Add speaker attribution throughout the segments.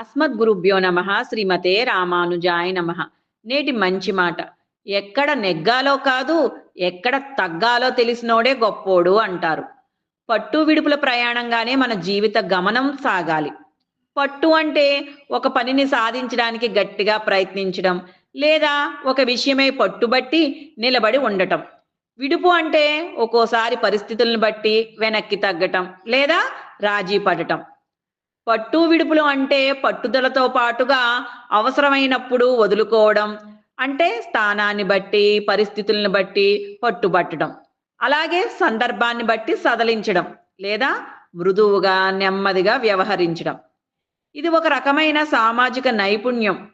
Speaker 1: అస్మద్గురుభ్యో నమ శ్రీమతే రామానుజాయ నమ. నేటి మంచి మాట. ఎక్కడ నెగ్గాలో కాదు ఎక్కడ తగ్గాలో తెలిసినోడే గొప్పోడు అంటారు. పట్టు విడుపుల ప్రయాణంగానే మన జీవిత గమనం సాగాలి. పట్టు అంటే ఒక పనిని సాధించడానికి గట్టిగా ప్రయత్నించడం లేదా ఒక విషయమై పట్టుబట్టి నిలబడి ఉండటం. విడుపు అంటే ఒక్కోసారి పరిస్థితులను బట్టి వెనక్కి తగ్గటం లేదా రాజీ పడటం. పట్టు విడుపులు అంటే పట్టుదలతో పాటుగా అవసరమైనప్పుడు వదులుకోవడం అంటే స్థానాన్ని బట్టి పరిస్థితులను బట్టి పట్టుబట్టడం. అలాగే సందర్భాన్ని బట్టి సదలించడం లేదా మృదువుగా నెమ్మదిగా వ్యవహరించడం. ఇది ఒక రకమైన సామాజిక నైపుణ్యం.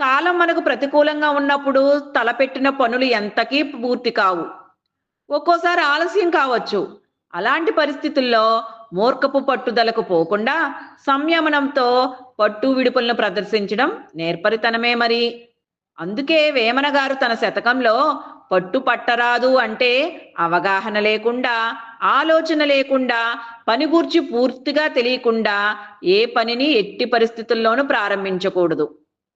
Speaker 1: కాలం మనకు ప్రతికూలంగా ఉన్నప్పుడు తలపెట్టిన పనులు ఎంతకీ పూర్తి కావు. ఒక్కోసారి ఆలస్యం కావచ్చు. అలాంటి పరిస్థితుల్లో మూర్ఖపు పట్టుదలకు పోకుండా సంయమనంతో పట్టు విడుపులను ప్రదర్శించడం నేర్పరితనమే మరి. అందుకే వేమన గారు తన శతకంలో పట్టు పట్టరాదు అంటే అవగాహన లేకుండా ఆలోచన లేకుండా పని గూర్చి పూర్తిగా తెలియకుండా ఏ పనిని ఎట్టి పరిస్థితుల్లోనూ ప్రారంభించకూడదు.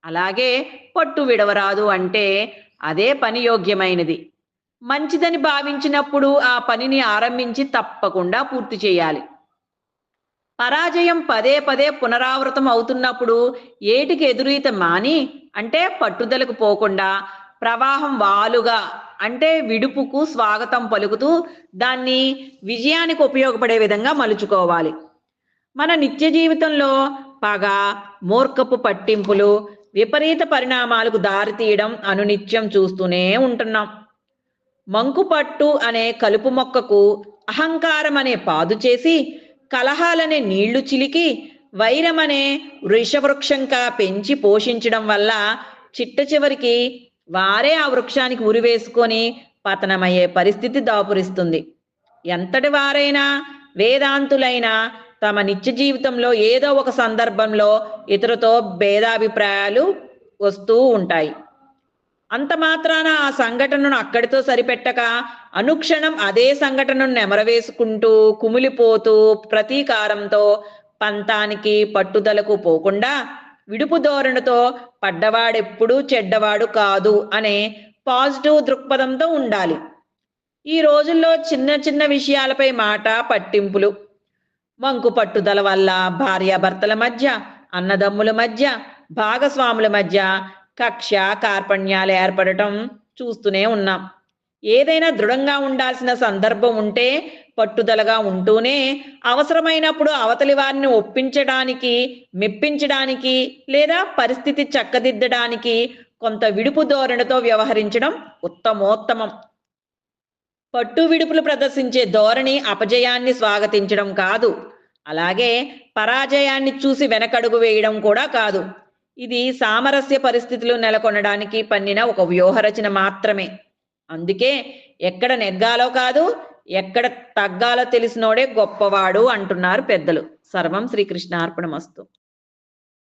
Speaker 1: అలాగే పట్టు విడవరాదు అంటే అదే పని యోగ్యమైనది. మంచిదని భావించినప్పుడు ఆ పనిని ఆరంభించి తప్పకుండా పూర్తి చేయాలి. పరాజయం పదే పదే పునరావృతం అవుతున్నప్పుడు ఏటికి ఎదురీత మాని అంటే పట్టుదలకు పోకుండా ప్రవాహం వాలుగా అంటే విడుపుకు స్వాగతం పలుకుతూ దాన్ని విజయానికి ఉపయోగపడే విధంగా మలుచుకోవాలి. మన నిత్య జీవితంలో పగ మూర్ఖపు పట్టింపులు విపరీత పరిణామాలకు దారితీయడం అనునిత్యం చూస్తూనే ఉంటున్నాం. మంకుపట్టు అనే కలుపు మొక్కకు అహంకారం అనే పాదు చేసి కలహాలనే నీళ్ళు చిలికి వైరమనే వృషవృక్షంగా పెంచి పోషించడం వల్ల చిట్ట చివరికి వారే ఆ వృక్షానికి ఉరివేసుకొని పతనమయ్యే పరిస్థితి దాపురిస్తుంది. ఎంతటి వారైనా వేదాంతులైనా తమ నిత్య జీవితంలో ఏదో ఒక సందర్భంలో ఇతరుతో భేదాభిప్రాయాలు వస్తూ ఉంటాయి. అంత మాత్రాన ఆ సంఘటనను అక్కడితో సరిపెట్టక అనుక్షణం అదే సంఘటనను నెమరవేసుకుంటూ కుమిలిపోతూ ప్రతీకారంతో పంతానికి పట్టుదలకు పోకుండా విడుపు ధోరణితో పడ్డవాడెప్పుడూ చెడ్డవాడు కాదు అనే పాజిటివ్ దృక్పథంతో ఉండాలి. ఈ రోజుల్లో చిన్న చిన్న విషయాలపై మాట పట్టింపులు. మంకు పట్టుదల వల్ల భార్యాభర్తల మధ్య అన్నదమ్ముల మధ్య భాగస్వాముల మధ్య కక్ష కార్పణ్యాలు ఏర్పడటం చూస్తూనే ఉన్నాం. ఏదైనా దృఢంగా ఉండాల్సిన సందర్భం ఉంటే పట్టుదలగా ఉంటూనే అవసరమైనప్పుడు అవతలి వారిని ఒప్పించడానికి మెప్పించడానికి లేదా పరిస్థితి చక్కదిద్దడానికి కొంత విడుపు ధోరణితో వ్యవహరించడం ఉత్తమోత్తమం. పట్టు విడుపులు ప్రదర్శించే ధోరణి అపజయాన్ని స్వాగతించడం కాదు. అలాగే పరాజయాన్ని చూసి వెనకడుగు వేయడం కూడా కాదు. ఇది సామరస్య పరిస్థితులు నెలకొనడానికి పన్నిన ఒక వ్యూహరచన మాత్రమే. అందుకే ఎక్కడ నెగ్గాలో కాదు ఎక్కడ తగ్గాలో తెలిసినోడే గొప్పవాడు అంటున్నారు పెద్దలు. సర్వం శ్రీకృష్ణార్పణమస్తు.